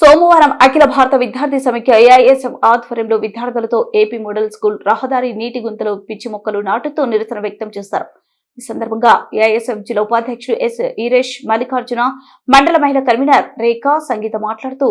సోమవారం అఖిల భారత విద్యార్థి సమైక్య ఏఐఎస్ఎఫ్ ఆధ్వర్యంలో విద్యార్థులతో ఏపీ మోడల్ స్కూల్ రహదారి నీటి గుంతలో పిచ్చి మొక్కలు నాటుతూ నిరసన వ్యక్తం చేశారు. ఈ సందర్భంగా ఏఐఎస్ఎఫ్ జిల్లా ఉపాధ్యక్షుడు ఎస్ ఈరేష్ మల్లికార్జున మండల మహిళా కన్వీనర్ రేఖా సంగీత మాట్లాడుతూ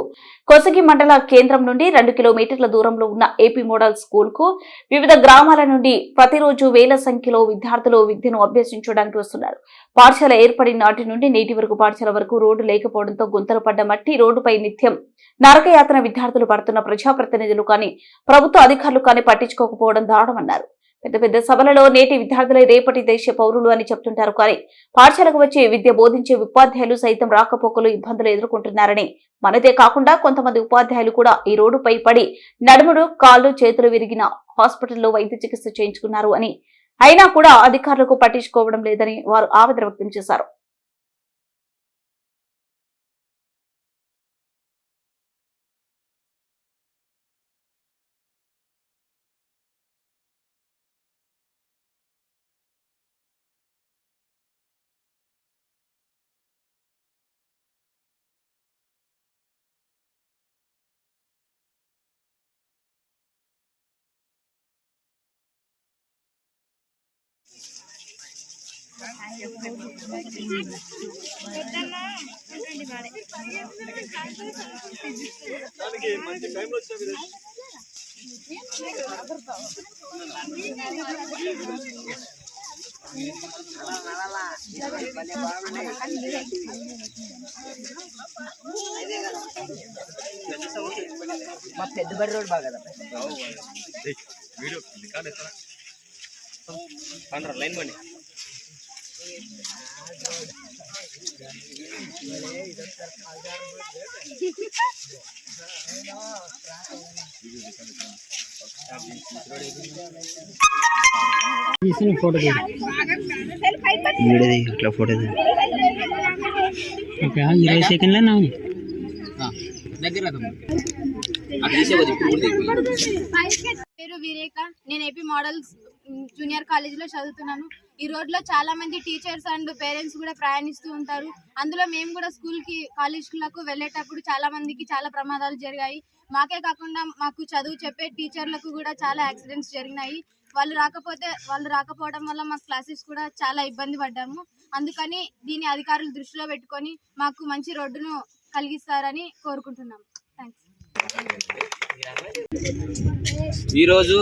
కొసగి మండల కేంద్రం నుండి రెండు కిలోమీటర్ల దూరంలో ఉన్న ఏపీ మోడల్ స్కూల్కు వివిధ గ్రామాల నుండి ప్రతిరోజు వేల సంఖ్యలో విద్యార్థులు విద్యను అభ్యసించడానికి వస్తున్నారు. పాఠశాల ఏర్పడిన నాటి నుండి నేటి వరకు పాఠశాల వరకు రోడ్డు లేకపోవడంతో గుంతలు పడ్డ మట్టి రోడ్డుపై నిత్యం నరకయాతన విద్యార్థులు పడుతున్న ప్రజాప్రతినిధులు కానీ ప్రభుత్వ అధికారులు కానీ పట్టించుకోకపోవడం దారుణమన్నారు. పెద్ద పెద్ద సభలలో నేటి విద్యార్థులే రేపటి దేశ పౌరులు అని చెప్తుంటారు. కానీ పాఠశాలకు వచ్చి విద్య బోధించే ఉపాధ్యాయులు సైతం రాకపోకలు ఇబ్బందులు ఎదుర్కొంటున్నారని మనదే కాకుండా కొంతమంది ఉపాధ్యాయులు కూడా ఈ రోడ్డుపై పడి నడుముడు కాళ్ళు చేతులు విరిగిన హాస్పిటల్లో వైద్య చికిత్స చేయించుకున్నారు అని. అయినా కూడా అధికారులకు పట్టించుకోవడం లేదని వారు ఆవేదన వ్యక్తం చేశారు. మా పెద్ద బడి రోడ్ బాగా కదా లైన్ బండి ఫోటో వీడియోది ఇట్లా ఫోటో ఓకే ఇరవై సెకండ్లే నా దగ్గర అది తీసేవద్దు ఇప్పుడు కూడా దిగు. పేరు విరేక నేను ఏపీ మోడల్స్ మ్, జూనియర్ కాలేజీలో చదువుతున్నాను. ఈ రోడ్లో చాలా మంది టీచర్స్ అండ్ పేరెంట్స్ కూడా ప్రయాణిస్తూ ఉంటారు. అందులో మేము కూడా స్కూల్కి కాలేజీలకు వెళ్ళేటప్పుడు చాలా మందికి చాలా ప్రమాదాలు జరిగాయి. మాకే కాకుండా మాకు చదువు చెప్పే టీచర్లకు కూడా చాలా యాక్సిడెంట్స్ జరిగినాయి. వాళ్ళు రాకపోతే వాళ్ళు రాకపోవడం వల్ల మా క్లాసెస్ కూడా చాలా ఇబ్బంది పడ్డాము. అందుకని దీని అధికారులు దృష్టిలో పెట్టుకొని మాకు మంచి రోడ్డును కలిగిస్తారని కోరుకుంటున్నాము. థ్యాంక్స్ ఈరోజు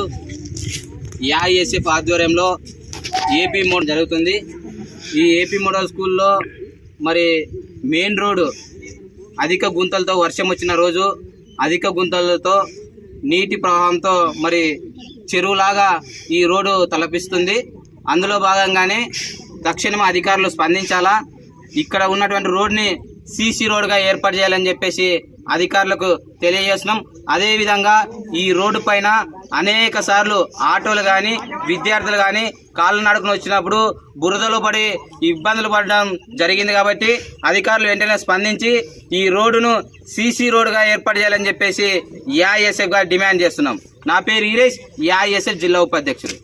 ఏఐఎస్ఎఫ్ ఆధ్వర్యంలో ఏపీ మోడల్ జరుగుతుంది. ఈ ఏపీ మోడల్ స్కూల్లో మరి మెయిన్ రోడ్ అధిక గుంతలతో వర్షం వచ్చిన రోజు అధిక గుంతలతో నీటి ప్రవాహంతో మరి చెరువులాగా ఈ రోడ్డు తలపిస్తుంది. అందులో భాగంగానే తక్షణమే అధికారులు స్పందించాలా? ఇక్కడ ఉన్నటువంటి రోడ్ని సీసీ రోడ్డుగా ఏర్పాటు చేయాలని చెప్పేసి అధికారులకు తెలియజేస్తున్నాం. అదేవిధంగా ఈ రోడ్డు పైన అనేక సార్లు ఆటోలు కానీ విద్యార్థులు కానీ కాళ్ళు నడుకుని వచ్చినప్పుడు బురదలు పడి ఇబ్బందులు పడడం జరిగింది కాబట్టి అధికారులు వెంటనే స్పందించి ఈ రోడ్డును సీసీ రోడ్డుగా ఏర్పాటు చేయాలని చెప్పేసి యాఎస్ఎఫ్గా డిమాండ్ చేస్తున్నాం. నా పేరు ఈరేష్ ఏఐఎస్ఎఫ్ జిల్లా ఉపాధ్యక్షుడు.